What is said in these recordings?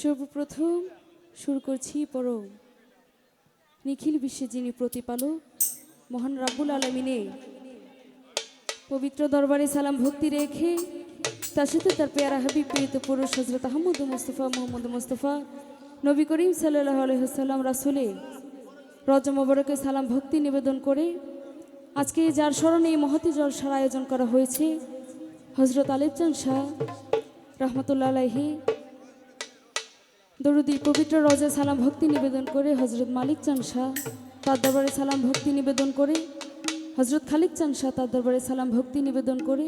সর্বপ্রথম শুরু করছি পরম। নিখিল বিশ্বে যিনি প্রতিপালক, মহান রাব্বুল আলমিনে পবিত্র দরবারে সালাম ভক্তি রেখে তার সাথে তার পেয়ারা হাবিব পীড়িত পুরুষ হজরত আহমদ মুস্তফা, মোহাম্মদ মুস্তফা, নবী করিম সাল্লাহ রাসুলে রজ মোবারকে সালাম ভক্তি নিবেদন করে আজকে যার স্মরণে এই মহতি জলসার আয়োজন করা হয়েছে হজরত আলিফজান শাহ রহমতুল্লাহ আলাইহি দরুদি পবিত্র রজা সালাম ভক্তি নিবেদন করে হজরত মালিক চান শাহ তার দরবারে সালাম ভক্তি নিবেদন করে। হজরত খালিক চান শাহ তার দরবারে সালাম ভক্তি নিবেদন করে।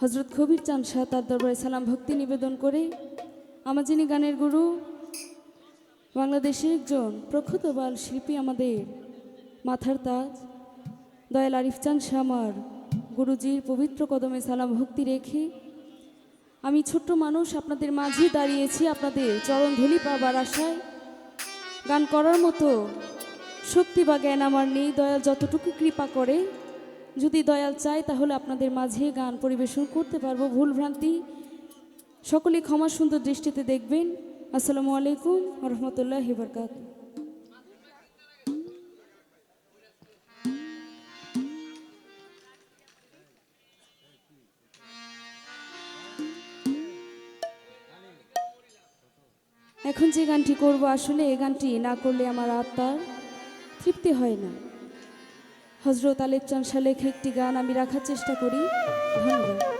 হজরত কবির চান শাহ তার দরবারে সালাম ভক্তি নিবেদন করে। আমার যিনি গানের গুরু, বাংলাদেশের একজন প্রখ্যাত বাল শিল্পী আমাদের মাথার তাজ, দয়াল আরিফ চান শাহ আমার গুরুজির পবিত্র কদমে সালাম ভক্তি রেখে আমি ছোট্ট মানুষ আপনাদের মাঝে দাঁড়িয়েছি আপনাদের চরণ ধুলি পাবার আশায়। গান করার মতো শক্তি বা জ্ঞান আমার নেই, দয়াল যতটুকু কৃপা করে। যদি দয়াল চায় তাহলে আপনাদের মাঝে গান পরিবেশন করতে পারব, ভুল ভ্রান্তি। সকলেই ক্ষমা সুন্দর দৃষ্টিতে দেখবেন। আসসালামু আলাইকুম রহমতুল্লাহ বরকাত এখন যে গানটি করব, আসলে এই গানটি না করলে আমার আত্মার তৃপ্তি হয় না। হজরত আলেকচান সালেখ লেখা একটি গান আমি রাখার চেষ্টা করি। ধন্যবাদ।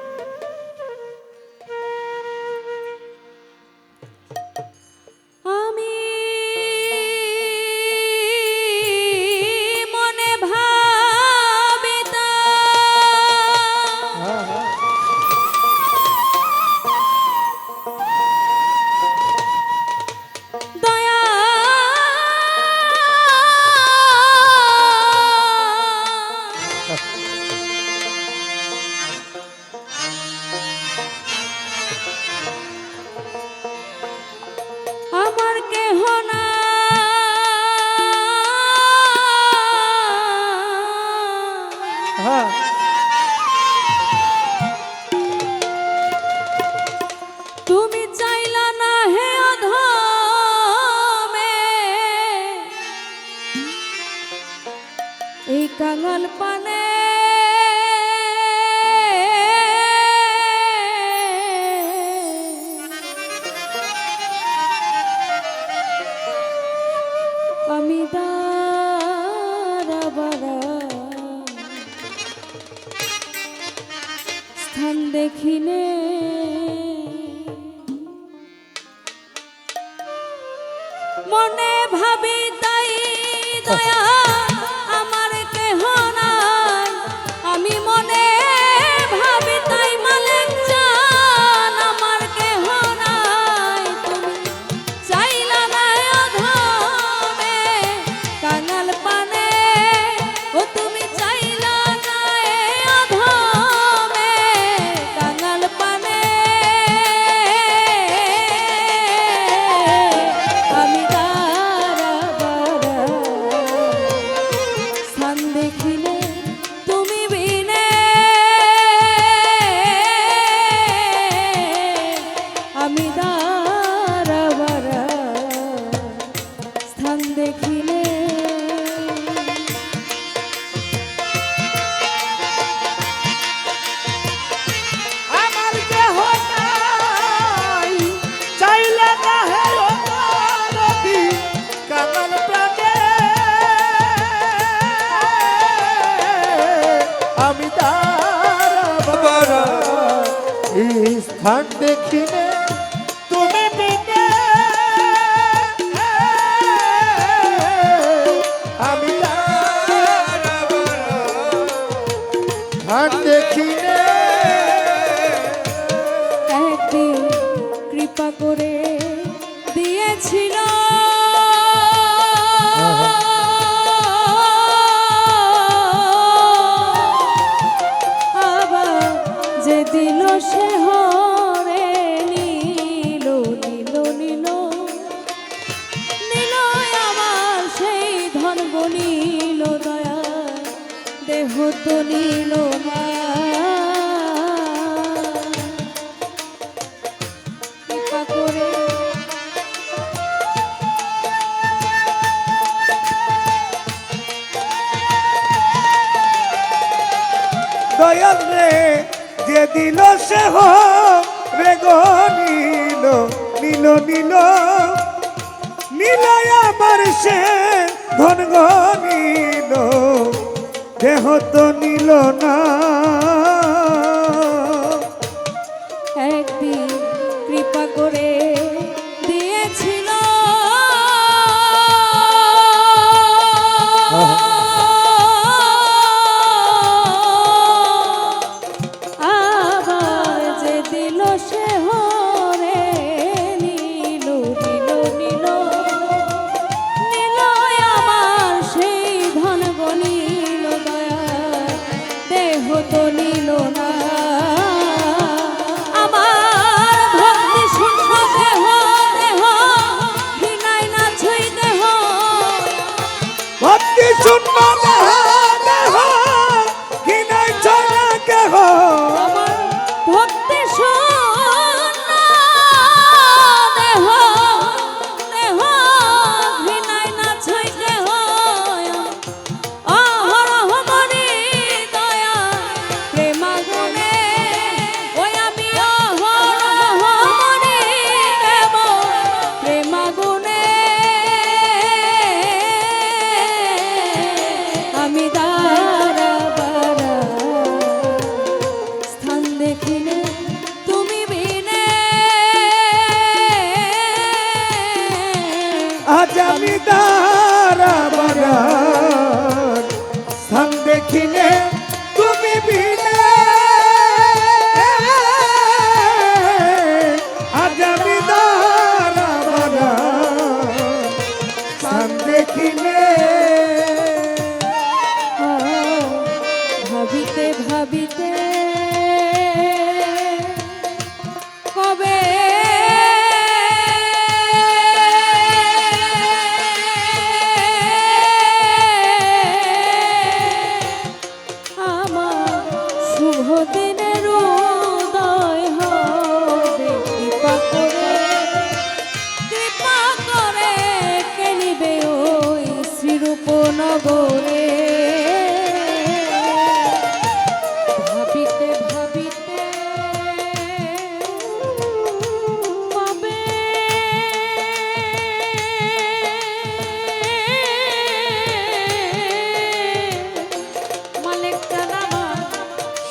কাঙাল পানে। আমি স্থান দেখিনে। মনে ভাবি তাই দয়া। স্থান দেখিনে তুমি বিনে আমি স্থান দেখিনে একদিন কৃপা করে দিয়েছিল। যে দিল সে হরে কত নীল দয়াল রে যে দিল সে রে গো নীল নীল আমার সে ধন কেহ তো নিল না। Para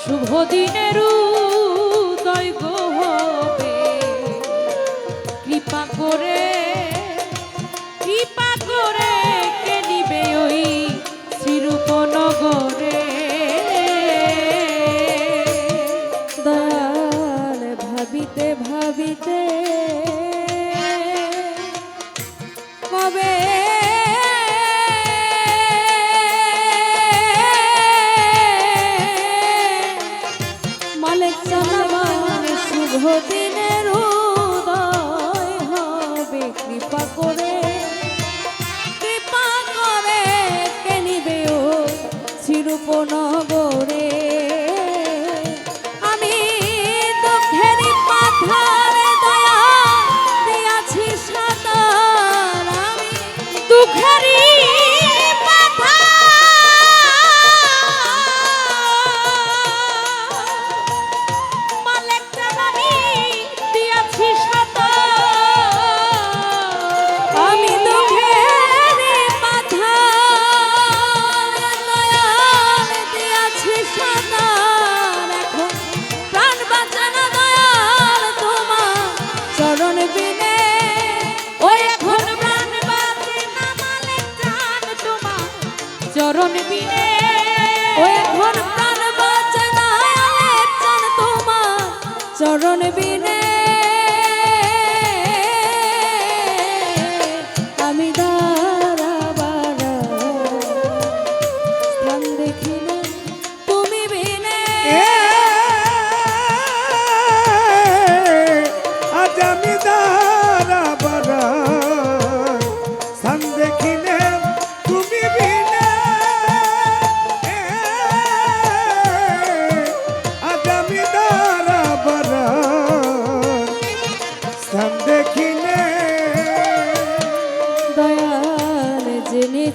শুভ দিনের রূপ। কালেকশন শুভ দিন।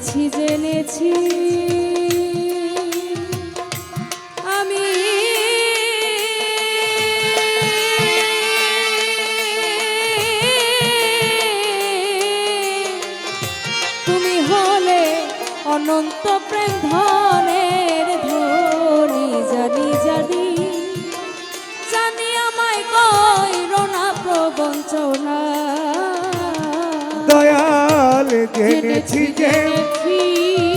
জেনেছি জেনেছি। জেনেছি যে জেনেছি।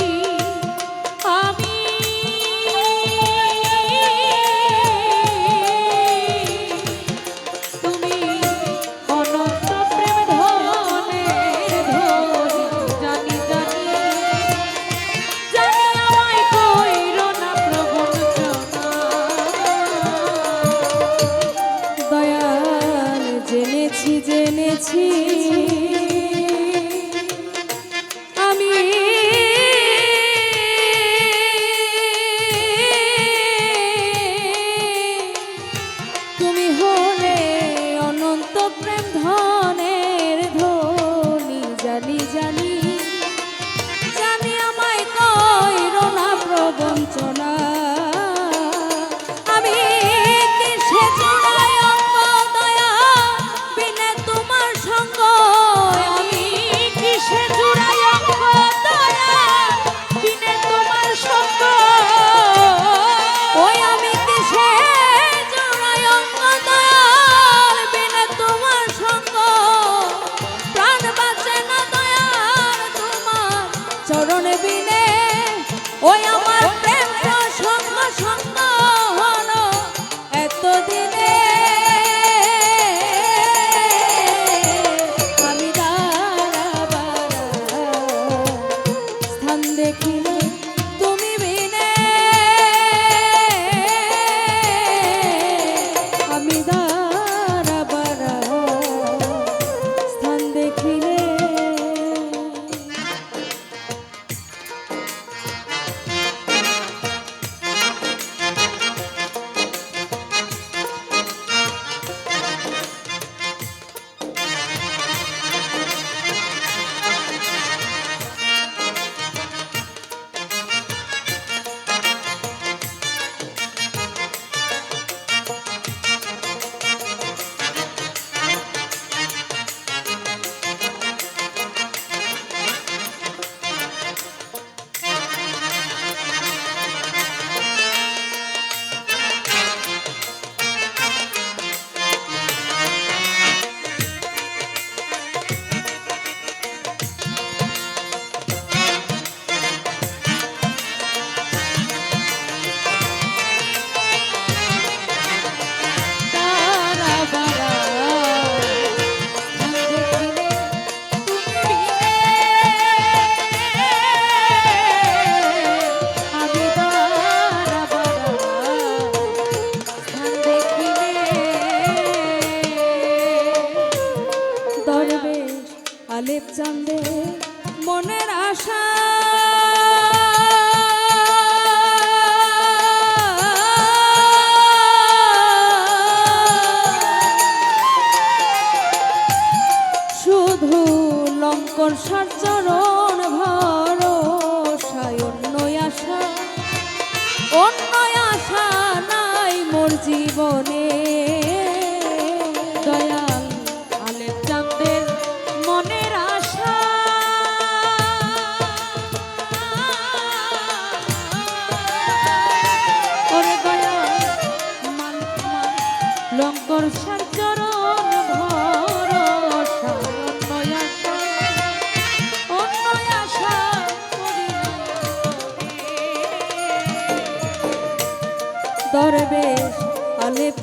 সার চরণ।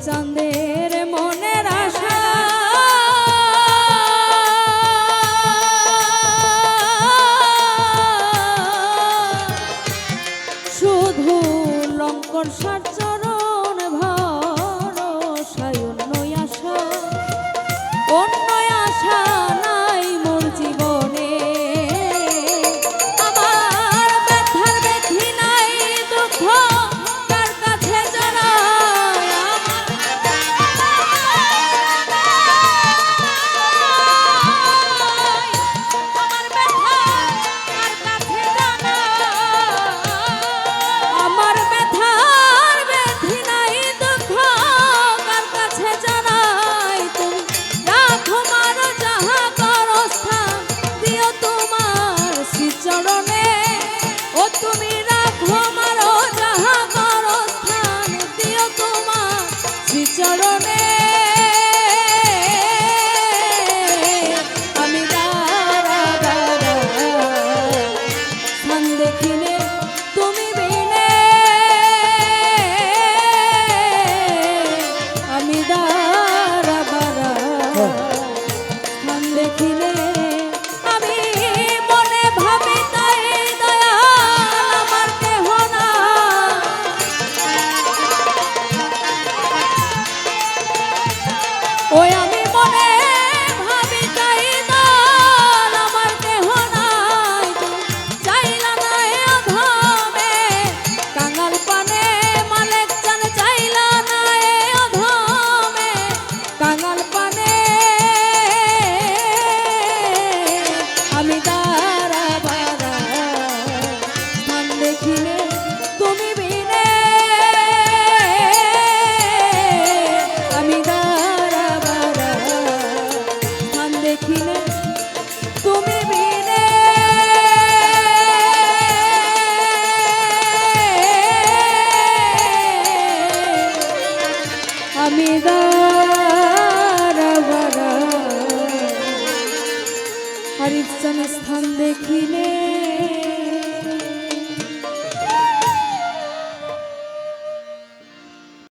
চাঁদের মনের আশা ও তুমি